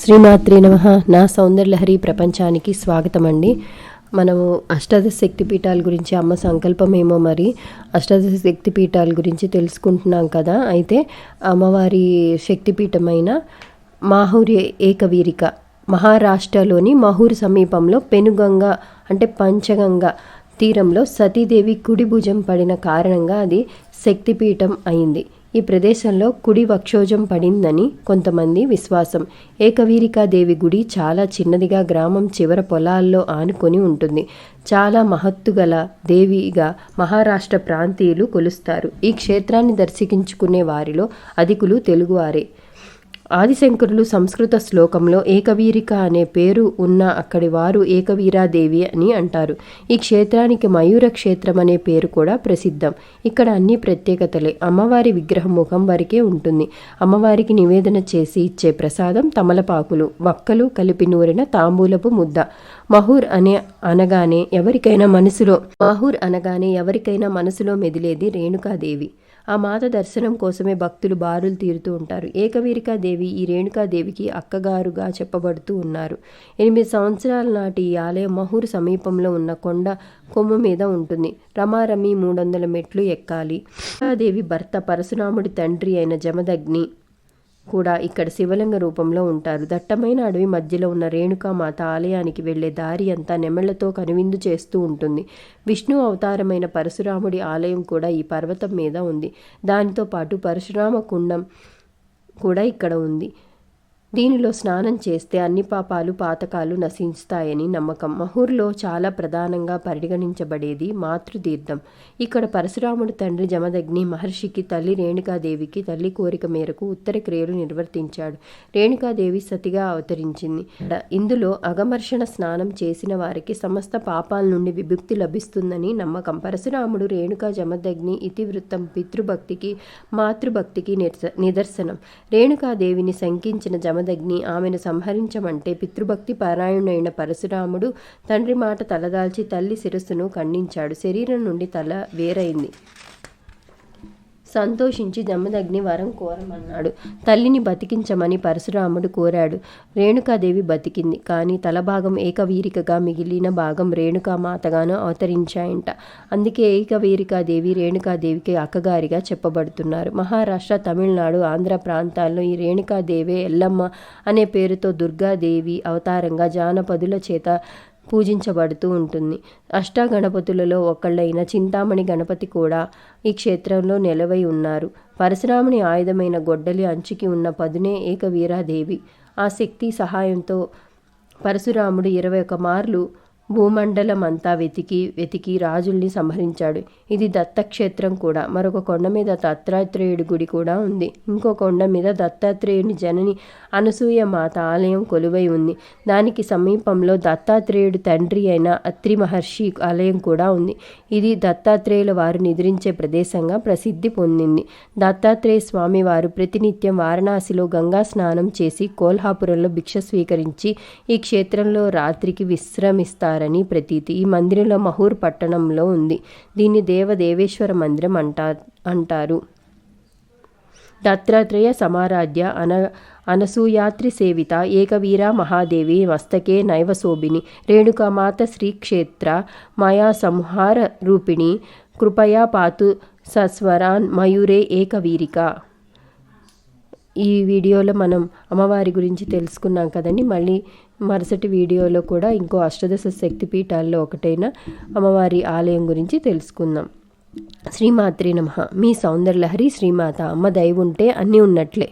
శ్రీమాత్రి నమ. నా సౌందర్యలహరి ప్రపంచానికి స్వాగతం అండి మనము అష్టాదశ శక్తి పీఠాల గురించి అమ్మ సంకల్పమేమో మరి అష్టాదశ శక్తి పీఠాల గురించి తెలుసుకుంటున్నాం కదా. అయితే అమ్మవారి శక్తిపీఠమైన మాహూరి ఏకవీరిక మహారాష్ట్రలోని మహూర్ సమీపంలో పెనుగంగ అంటే పంచగంగ తీరంలో సతీదేవి కుడి భుజం పడిన కారణంగా అది శక్తిపీఠం అయింది. ఈ ప్రదేశంలో కుడి వక్షోజం పడిందని కొంతమంది విశ్వాసం. ఏకవీరికాదేవి గుడి చాలా చిన్నదిగా గ్రామం చివర పొలాల్లో ఆనుకొని ఉంటుంది. చాలా మహత్తుగల దేవిగా మహారాష్ట్ర ప్రాంతీయులు కొలుస్తారు. ఈ క్షేత్రాన్ని దర్శించుకునే వారిలో అధికులు తెలుగువారే ఆదిశంకరులు సంస్కృత శ్లోకంలో ఏకవీరిక అనే పేరు ఉన్న అక్కడి వారు ఏకవీరాదేవి అని అంటారు. ఈ క్షేత్రానికి మయూర క్షేత్రం అనే పేరు కూడా ప్రసిద్ధం. ఇక్కడ అన్ని ప్రత్యేకతలే. అమ్మవారి విగ్రహం ముఖం వరకే ఉంటుంది. అమ్మవారికి నివేదన చేసి ఇచ్చే ప్రసాదం తమలపాకులు వక్కలు కలిపి నూరిన తాంబూలపు ముద్ద. మహూర్ అనే అనగానే ఎవరికైనా మనసులో మహూర్ అనగానే ఎవరికైనా మనసులో మెదిలేది రేణుకాదేవి. ఆ మాత దర్శనం కోసమే భక్తులు బారులు తీరుతూ ఉంటారు. ఏకవీరికాదేవి ఈ రేణుకాదేవికి అక్కగారుగా చెప్పబడుతూ ఉన్నారు. ఎనిమిది సంవత్సరాల నాటి ఈ ఆలయం మహూరు సమీపంలో ఉన్న కొండ కొమ్ము మీద ఉంటుంది. రమారమి మూడు వందల మెట్లు ఎక్కాలి. దేవి భర్త పరశురాముడి తండ్రి అయిన జమదగ్ని కూడా ఇక్కడ శివలింగ రూపంలో ఉంటారు. దట్టమైన అడవి మధ్యలో ఉన్న రేణుకామాత ఆలయానికి వెళ్ళే దారి అంతా నెమళ్ళతో కనువిందు చేస్తూ ఉంటుంది. విష్ణు అవతారమైన పరశురాముడి ఆలయం కూడా ఈ పర్వతం మీద ఉంది. దానితో పాటు పరశురామ కుండం కూడా ఇక్కడ ఉంది. దీనిలో స్నానం చేస్తే అన్ని పాపాలు పాతకాలు నశించుతాయని నమ్మకం. మహూర్లో చాలా ప్రధానంగా పరిగణించబడేది మాతృతీర్థం. ఇక్కడ పరశురాముడు తండ్రి జమదగ్ని మహర్షికి తల్లి రేణుకాదేవికి తల్లి కోరిక మేరకు ఉత్తర క్రియలు నిర్వర్తించాడు. రేణుకాదేవి సతిగా అవతరించింది. ఇందులో అగమర్షణ స్నానం చేసిన వారికి సమస్త పాపాల నుండి విముక్తి లభిస్తుందని నమ్మకం. పరశురాముడు రేణుకా జమదగ్ని ఇతివృత్తం పితృభక్తికి మాతృభక్తికి నిదర్శనం. రేణుకాదేవిని శంకించిన జమదగ్ని ఆమెను సంహరించమంటే పితృభక్తి పారాయణుడైన పరశురాముడు తండ్రి మాట తలదాల్చి తల్లి శిరస్సును ఖండించాడు. శరీరం నుండి తల వేరైంది. సంతోషించి జమదగ్ని వరం కోరమన్నాడు. తల్లిని బతికించమని పరశురాముడు కోరాడు. రేణుకాదేవి బతికింది. కానీ తలభాగం ఏకవీరికగా మిగిలిన భాగం రేణుకామాతగాను అవతరించాయంట. అందుకే ఏకవీరికాదేవి రేణుకాదేవికి అక్కగారిగా చెప్పబడుతున్నారు. మహారాష్ట్ర తమిళనాడు ఆంధ్ర ప్రాంతాల్లో ఈ రేణుకాదేవే ఎల్లమ్మ అనే పేరుతో దుర్గాదేవి అవతారంగా జానపదుల చేత పూజించబడుతూ ఉంటుంది. అష్టాగణపతులలో ఒకళ్ళైన చింతామణి గణపతి కూడా ఈ క్షేత్రంలో నెలవై ఉన్నారు. పరశురాముని ఆయుధమైన గొడ్డలి అంచుకి ఉన్న పదునే ఏకవీరాదేవి. ఆ శక్తి సహాయంతో పరశురాముడు ఇరవై ఒక మార్లు భూమండలం అంతా వెతికి వెతికి రాజుల్ని సంహరించాడు. ఇది దత్తక్షేత్రం కూడా. మరొక కొండ మీద దత్తాత్రేయుడి గుడి కూడా ఉంది. ఇంకో కొండ మీద దత్తాత్రేయుని జనని అనసూయ మాత ఆలయం కొలువై ఉంది. దానికి సమీపంలో దత్తాత్రేయుడి తండ్రి అయిన అత్రి మహర్షి ఆలయం కూడా ఉంది. ఇది దత్తాత్రేయుల వారు నిద్రించే ప్రదేశంగా ప్రసిద్ధి పొందింది. దత్తాత్రేయ స్వామి వారు ప్రతినిత్యం వారణాసిలో గంగా స్నానం చేసి కోల్హాపురంలో భిక్ష స్వీకరించి ఈ క్షేత్రంలో రాత్రికి విశ్రమిస్తారు. చేశారని ప్రతీతి ఈ మందిరంలో మహూర్ పట్టణంలో ఉంది. దీన్ని దేవదేవేశ్వర మందిరం అంటా అంటారు. దత్తాత్రేయ సమారాధ్య అన అనసూయాత్రి సేవిత ఏకవీర మహాదేవి మస్తకే నైవశోభిని రేణుకామాత శ్రీక్షేత్ర మయా సంహార రూపిణి కృపయా పాతు సస్వరాన్ మయూరే ఏకవీరిక. ఈ వీడియోలో మనం అమ్మవారి గురించి తెలుసుకున్నాం కదండి. మళ్ళీ మరుసటి వీడియోలో కూడా ఇంకో అష్టదశ శక్తిపీఠాల్లో ఒకటైన అమ్మవారి ఆలయం గురించి తెలుసుకుందాం. శ్రీమాత్రి నమ. మీ సౌందర్యలహరి శ్రీమాత అమ్మ దయ ఉంటే అన్నీ ఉన్నట్లే.